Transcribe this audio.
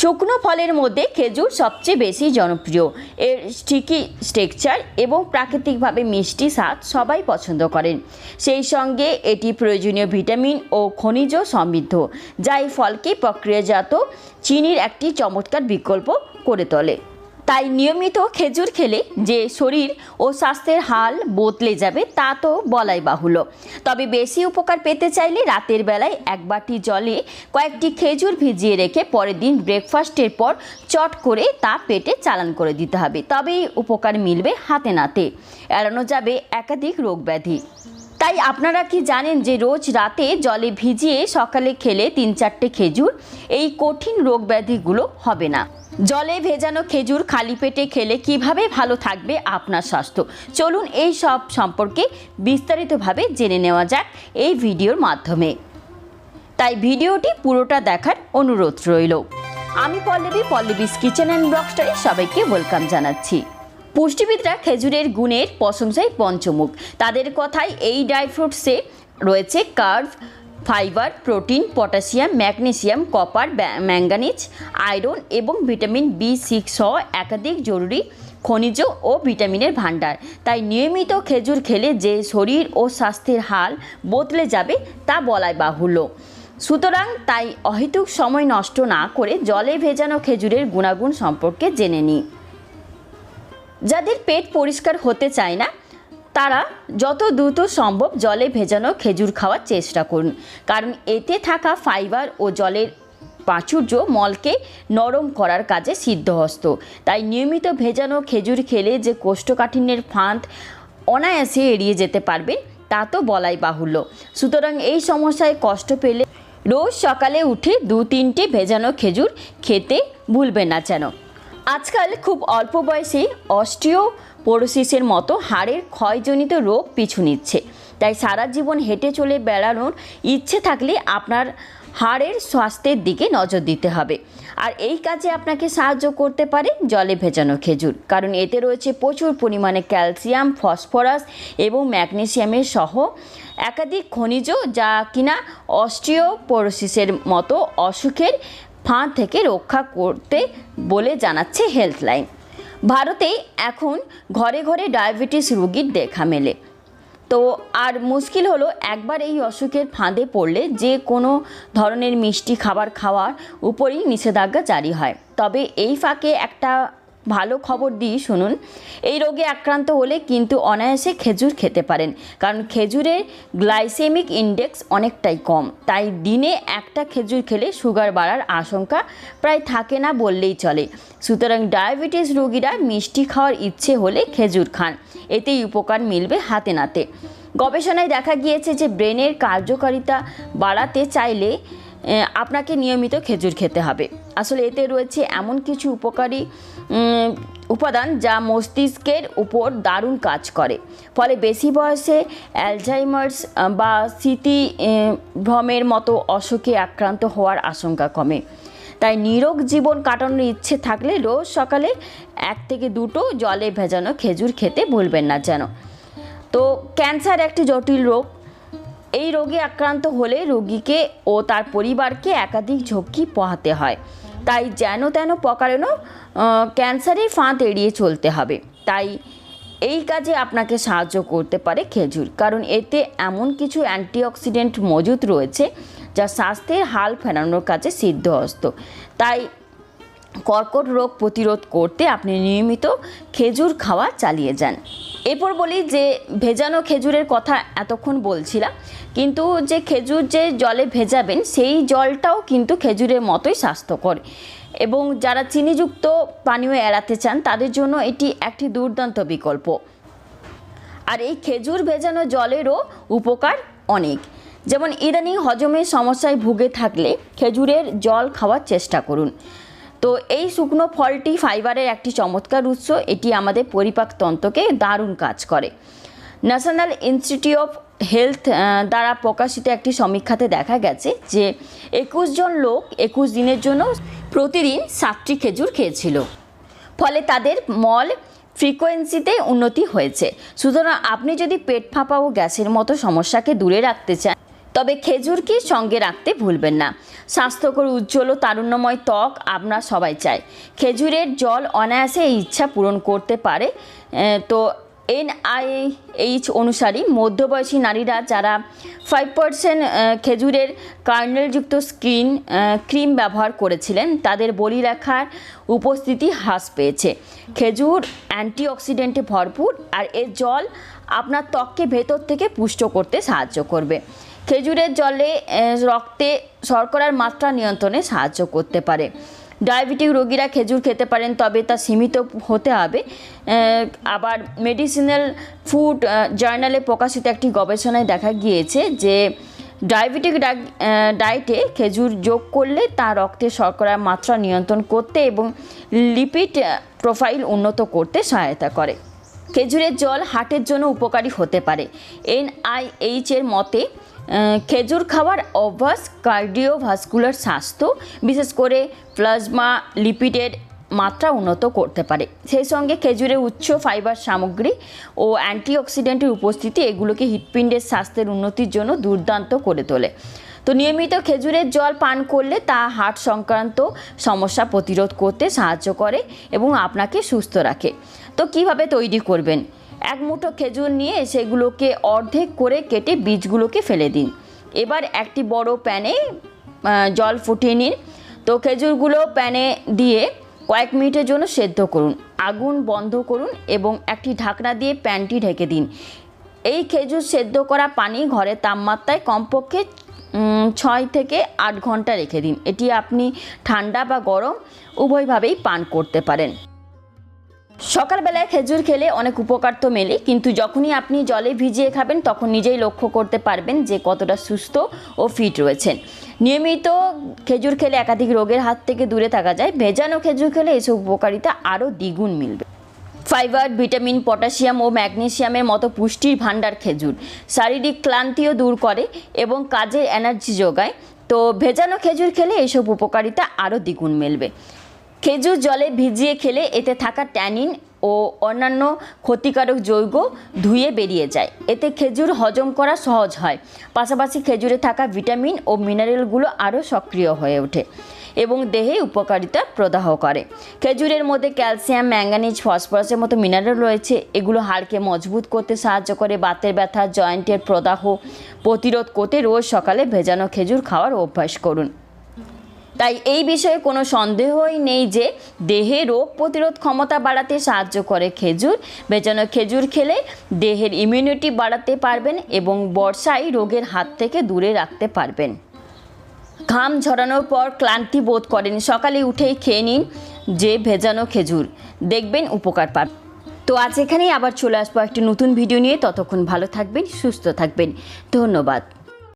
শুকনো ফলের মধ্যে খেজুর সবচেয়ে বেশি জনপ্রিয়। এর স্টিকি স্ট্রেকচার এবং প্রাকৃতিকভাবে মিষ্টি স্বাদ সবাই পছন্দ করেন। সেই সঙ্গে এটি প্রয়োজনীয় ভিটামিন ও খনিজ সমৃদ্ধ, যা এই ফলকে প্রক্রিয়াজাত চিনির একটি চমৎকার বিকল্প করে তোলে। তাই নিয়মিত খেজুর খেলে যে শরীর ও স্বাস্থ্যের হাল বদলে যাবে, তা তো বলাই বাহুল্য। তবে বেশি উপকার পেতে চাইলে রাতের বেলায় এক বাটি জলে কয়েকটি খেজুর ভিজিয়ে রেখে পরের দিন ব্রেকফাস্টের পর চট করে তা পেটে চালান করে দিতে হবে। তবেই উপকার মিলবে হাতে নাতে। এড়ানো যাবে একাধিক রোগ ব্যাধি। তাই আপনারা কি জানেন যে রোজ রাতে জলে ভিজিয়ে সকালে খেলে তিন চারটে খেজুর? এই কঠিন রোগ ব্যাধিগুলো হবে না। জলে ভেজানো খেজুর খালি পেটে খেলে কীভাবে ভালো থাকবে আপনার স্বাস্থ্য? চলুন এই সব সম্পর্কে বিস্তারিতভাবে জেনে নেওয়া যাক এই ভিডিওর মাধ্যমে। তাই ভিডিওটি পুরোটা দেখার অনুরোধ রইল। আমি পল্লবী, পল্লবীস কিচেন অ্যান্ড ব্লগস্টারে সবাইকে ওয়েলকাম জানাচ্ছি। পুষ্টিবিদরা খেজুরের গুণের প্রশংসায় পঞ্চমুখ। তাদের কথায় এই ড্রাই ফ্রুটসে রয়েছে carb fibre, protein, potassium, magnesium, copper manganese, iron এবং ভিটামিন বি সিক্স সহ একাধিক জরুরি খনিজ ও ভিটামিনের ভাণ্ডার। তাই নিয়মিত খেজুর খেলে যে শরীর ও স্বাস্থ্যের হাল বদলে যাবে তা বলাই বাহুল্য। সুতরাং তাই অহেতুক সময় নষ্ট না করে জলে ভেজানো খেজুরের গুণাগুণ সম্পর্কে জেনে নিই। যাদের পেট পরিষ্কার হতে চায় না তারা যত দ্রুত সম্ভব জলে ভেজানো খেজুর খাওয়ার চেষ্টা করুন। কারণ এতে থাকা ফাইবার ও জলের প্রাচুর্য মলকে নরম করার কাজে সিদ্ধহস্ত। তাই নিয়মিত ভেজানো খেজুর খেলে যে কোষ্ঠকাঠিন্যের ফাঁদ অনায়াসে এড়িয়ে যেতে পারবেন, তা তো বলাই বাহুল্য। সুতরাং এই সমস্যায় কষ্ট পেলে রোজ সকালে উঠে দু তিনটে ভেজানো খেজুর খেতে ভুলবেন না যেন। আজকাল খুব অল্প বয়সে অস্টিও পোরোসিসের মতো হাড়ের ক্ষয়জনিত রোগ পিছু নিচ্ছে। তাই সারা জীবন হেঁটে চলে বেড়ানোর ইচ্ছে থাকলে আপনার হাড়ের স্বাস্থ্যের দিকে নজর দিতে হবে। আর এই কাজে আপনাকে সাহায্য করতে পারে জলে ভেজানো খেজুর, কারণ এতে রয়েছে প্রচুর পরিমাণে ক্যালসিয়াম, ফসফরাস এবং ম্যাগনেসিয়ামের সহ একাধিক খনিজ যা কিনা অস্টিওপোরোসিসের মতো অসুখের ফাঁদ থেকে রক্ষা করতে বলে জানাচ্ছে হেলথলাইন। ভারতে এখন ঘরে ঘরে ডায়াবেটিস রোগীর দেখা মেলে। তো আর মুশকিল হলো একবার এই অসুখের ফাঁদে পড়লে যে কোনো ধরনের মিষ্টি খাবার খাওয়ার উপরই নিষেধাজ্ঞা জারি হয়। তবে এই ফাঁকে একটা ভালো খবর দিই, শুনুন। এই রোগে আক্রান্ত হলে কিন্তু অনায়াসে খেজুর খেতে পারেন, কারণ খেজুরের গ্লাইসেমিক ইন্ডেক্স অনেকটাই কম। তাই দিনে একটা খেজুর খেলে সুগার বাড়ার আশঙ্কা প্রায় থাকে না বললেই চলে। সুতরাং ডায়াবেটিস রোগীরা মিষ্টি খাওয়ার ইচ্ছে হলে খেজুর খান। এতেই উপকার মিলবে হাতে নাতে। গবেষণায় দেখা গিয়েছে যে ব্রেনের কার্যকারিতা বাড়াতে চাইলে আপনাকে নিয়মিত খেজুর খেতে হবে। আসলে এতে রয়েছে এমন কিছু উপকারী উপাদান যা মস্তিষ্কের উপর দারুণ কাজ করে। ফলে বেশি বয়সে অ্যালজাইমার্স বা স্মৃতি ভ্রমের মতো অসুখে আক্রান্ত হওয়ার আশঙ্কা কমে। তাই নিরোগ জীবন কাটানোর ইচ্ছে থাকলে রোজ সকালে এক থেকে দুটো জলে ভেজানো খেজুর খেতে ভুলবেন না যেন। তো ক্যান্সার একটি জটিল রোগ এই রোগে আক্রান্ত হলে রোগীকে ও তার পরিবারকে একাধিক ঝক্কি পোহাতে হয়। তাই যেন তেন প্রকারেণ ক্যান্সারের ফাঁদ এড়িয়ে চলতে হবে। তাই এই কাজে আপনাকে সাহায্য করতে পারে খেজুর, কারণ এতে এমন কিছু অ্যান্টিঅক্সিডেন্ট মজুদ রয়েছে, যা স্বাস্থ্যের হাল ফেরানোর কাজে সিদ্ধহস্ত। তাই কর্কট রোগ প্রতিরোধ করতে আপনি নিয়মিত খেজুর খাওয়া চালিয়ে যান। এরপর বলি যে, ভেজানো খেজুরের কথা এতক্ষণ বলছিলাম, কিন্তু যে খেজুর যে জলে ভেজাবেন, সেই জলটাও কিন্তু খেজুরের মতোই স্বাস্থ্যকর। এবং যারা চিনিযুক্ত পানীয় এড়াতে চান, তাদের জন্য এটি একটি দুর্দান্ত বিকল্প। আর এই খেজুর ভেজানো জলেরও উপকার অনেক। যেমন ইদানিং হজমের সমস্যায় ভুগে থাকলে খেজুরের জল খাওয়ার চেষ্টা করুন। তো এই শুকনো ফলটি ফাইবারের একটি চমৎকার উৎস। এটি আমাদের পরিপাকতন্ত্রকে দারুণ কাজ করে। ন্যাশনাল ইনস্টিটিউট অফ হেলথ দ্বারা প্রকাশিত একটি সমীক্ষাতে দেখা গেছে যে একুশ জন লোক একুশ দিনের জন্য প্রতিদিন সাতটি খেজুর খেয়েছিল। ফলে তাদের মল ফ্রিকোয়েন্সিতে উন্নতি হয়েছে। সুতরাং আপনি যদি পেট ফাঁপা ও গ্যাসের মতো সমস্যাকে দূরে রাখতে চান তবে খেজুরকে সঙ্গে রাখতে ভুলবেন না। স্বাস্থ্যকর, উজ্জ্বল ও তারুণ্যময় ত্বক আমরা সবাই চাই খেজুরের জল অনায়াসে এই ইচ্ছা পূরণ করতে পারে। তো এনআইএইচ অনুসারী মধ্যবয়সী নারীরা যারা ফাইভ পার্সেন্ট খেজুরের কার্নেলযুক্ত স্ক্রিন ক্রিম ব্যবহার করেছিলেন, তাদের বলিরেখার উপস্থিতি হ্রাস পেয়েছে। খেজুর অ্যান্টিঅক্সিডেন্টে ভরপুর আর এর জল আপনার ত্বককে ভেতর থেকে পুষ্ট করতে সাহায্য করবে। খেজুরের জলে রক্তে শর্করার মাত্রা নিয়ন্ত্রণে সাহায্য করতে পারে। ডায়াবেটিক রোগীরা খেজুর খেতে পারেন, তবে তা সীমিত হতে হবে। আবার মেডিসিনাল ফুড জার্নালে প্রকাশিত একটি গবেষণায় দেখা গিয়েছে যে, ডায়াবেটিক ডায়েটে খেজুর যোগ করলে তা রক্তে শর্করার মাত্রা নিয়ন্ত্রণ করতে এবং লিপিড প্রোফাইল উন্নত করতে সহায়তা করে। খেজুরের জল হার্টের জন্য উপকারী হতে পারে। এনআইএইচ এর মতে খেজুর খাওয়ার অভ্যাস কার্ডিওভাস্কুলার স্বাস্থ্য, বিশেষ করে প্লাজমা লিপিডের মাত্রা উন্নত করতে পারে। সেই সঙ্গে খেজুরের উচ্চ ফাইবার সামগ্রী ও অ্যান্টিঅক্সিডেন্টের উপস্থিতি এগুলোকে হৃৎপিণ্ডের স্বাস্থ্যের উন্নতির জন্য দুর্দান্ত করে তোলে। তো নিয়মিত খেজুরের জল পান করলে তা হার্ট সংক্রান্ত সমস্যা প্রতিরোধ করতে সাহায্য করে এবং আপনাকে সুস্থ রাখে। তো কীভাবে তৈরি করবেন? এক মুঠো খেজুর নিয়ে সেগুলোকে অর্ধেক করে কেটে বীজগুলোকে ফেলে দিন। এবার একটি বড় প্যানে জল ফুটিয়ে নিন। তো খেজুরগুলো প্যানে দিয়ে কয়েক মিনিটের জন্য সেদ্ধ করুন। আগুন বন্ধ করুন এবং একটি ঢাকনা দিয়ে প্যানটি ঢেকে দিন। এই খেজুর সেদ্ধ করা পানি ঘরের তাপমাত্রায় কমপক্ষে ছয় থেকে আট ঘণ্টা রেখে দিন। এটি আপনি ঠান্ডা বা গরম উভয়ভাবেই পান করতে পারেন। সকালবেলায় খেজুর খেলে অনেক উপকার তো মেলে, কিন্তু যখনই আপনি জলে ভিজিয়ে খাবেন, তখন নিজেই লক্ষ্য করতে পারবেন যে কতটা সুস্থ ও ফিট রয়েছেন। নিয়মিত খেজুর খেলে একাধিক রোগের হাত থেকে দূরে থাকা যায়। ভেজানো খেজুর খেলে এসব উপকারিতা আরও দ্বিগুণ মিলবে। ফাইবার, ভিটামিন, পটাশিয়াম ও ম্যাগনেশিয়ামের মতো পুষ্টির ভাণ্ডার খেজুর শারীরিক ক্লান্তিও দূর করে এবং কাজে এনার্জি যোগায়। তো ভেজানো খেজুর খেলে এসব উপকারিতা আরও দ্বিগুণ মিলবে। খেজুর জলে ভিজিয়ে খেলে এতে থাকা ট্যানিন ও অন্যান্য ক্ষতিকারক যৌগ ধুয়ে বেরিয়ে যায়। এতে খেজুর হজম করা সহজ হয়। পাশাপাশি খেজুরে থাকা ভিটামিন ও মিনারেলগুলো আরও সক্রিয় হয়ে ওঠে এবং দেহে উপকারিতা প্রদাহ করে। খেজুরের মধ্যে ক্যালসিয়াম, ম্যাঙ্গানিজ, ফসফরাসের মতো মিনারেল রয়েছে। এগুলো হাড়কে মজবুত করতে সাহায্য করে, বাতের ব্যথা, জয়েন্টের প্রদাহ প্রতিরোধ করতে রোজ সকালে ভেজানো খেজুর খাওয়ার অভ্যাস করুন। তাই এই বিষয়ে কোনো সন্দেহই নেই যে দেহে রোগ প্রতিরোধ ক্ষমতা বাড়াতে সাহায্য করে খেজুর। বেচানো খেজুর খেলে দেহের ইমিউনিটি বাড়াতে পারবেন এবং বর্ষায় রোগের হাত থেকে দূরে রাখতে পারবেন। ঘাম ঝরানোর পর ক্লান্তি বোধ করেন। সকালে উঠেই খেয়ে নিন যে ভেজানো খেজুর। দেখবেন উপকার পাবেন তো আজ এখানেই আবার চলে আসব একটি নতুন ভিডিও নিয়ে। ততক্ষণ ভালো থাকবেন, সুস্থ থাকবেন। ধন্যবাদ।